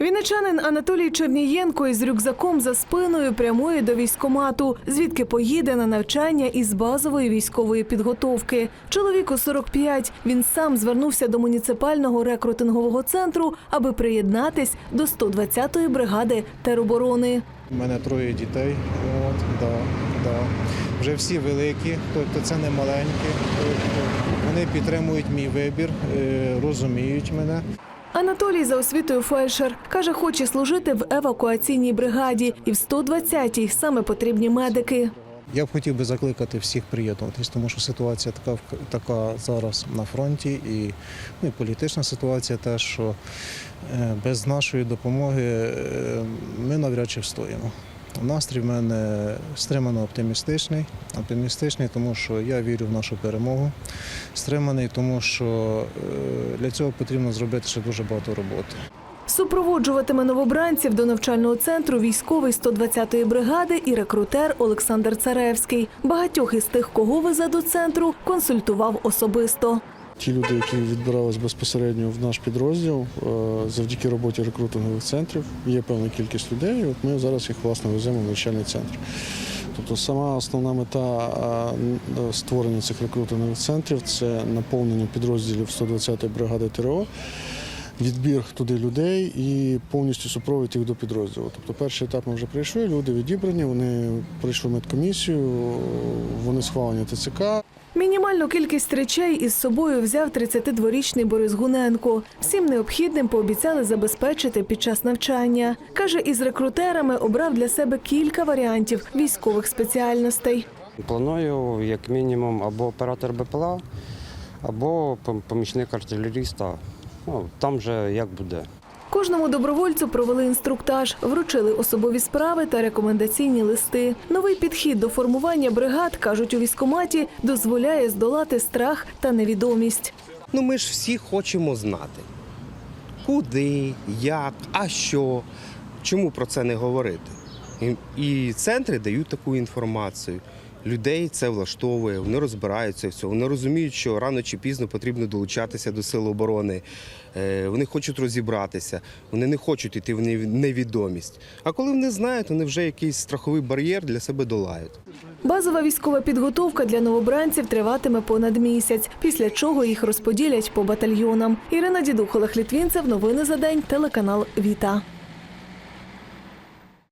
Вінничанин Анатолій Чернієнко із рюкзаком за спиною прямує до військкомату, звідки поїде на навчання із базової військової підготовки. Чоловіку 45. Він сам звернувся до муніципального рекрутингового центру, аби приєднатись до 120-ї бригади тероборони. У мене троє дітей. От, да, да. Вже всі великі, тобто це не маленькі. Тобто вони підтримують мій вибір, е, розуміють мене. Анатолій за освітою фельдшер каже, хоче служити в евакуаційній бригаді, і в 120-й саме потрібні медики. Я б хотів би закликати всіх приєднуватись, тому що ситуація така, така зараз на фронті, і, ну, і політична ситуація теж, що е, без нашої допомоги е, ми навряд чи встоїмо. Настрій в мене стримано оптимістичний. Оптимістичний, тому що я вірю в нашу перемогу. Стриманий, тому що е, для цього потрібно зробити ще дуже багато роботи. Супроводжуватиме новобранців до навчального центру військовий 120-ї бригади і рекрутер Олександр Царевський. Багатьох із тих, кого везе до центру, консультував особисто. Ті люди, які відбирались безпосередньо в наш підрозділ, е, завдяки роботі рекрутингових центрів, є певна кількість людей. От ми зараз їх власне веземо в навчальний центр. Тобто сама основна мета е, створення цих рекрутингових центрів це наповнення підрозділів 120-ї бригади ТРО. Відбір туди людей і повністю супровід їх до підрозділу. Тобто перший етап ми вже пройшли, люди відібрані, вони пройшли медкомісію, вони схвалені ТЦК. Мінімальну кількість речей із собою взяв 32-річний Борис Гуненко. Всім необхідним пообіцяли забезпечити під час навчання. Каже, із рекрутерами обрав для себе кілька варіантів військових спеціальностей. Планую як мінімум або оператор БПЛА, або помічник артилеріста. Ну, там же як буде. Кожному добровольцю провели інструктаж, вручили особові справи та рекомендаційні листи. Новий підхід до формування бригад, кажуть у військкоматі, дозволяє здолати страх та невідомість. Ну ми ж всі хочемо знати, куди, як, а що, чому про це не говорити. І центри дають таку інформацію. Людей це влаштовує, вони розбираються в цьому. Вони розуміють, що рано чи пізно потрібно долучатися до сил оборони. Е, Вони хочуть розібратися, вони не хочуть йти в невідомість. А коли вони знають, вони вже якийсь страховий бар'єр для себе долають. Базова військова підготовка для новобранців триватиме понад місяць, після чого їх розподілять по батальйонам. Ірина Дідух, Олег Літвінцев. Новини за день. Телеканал Віта.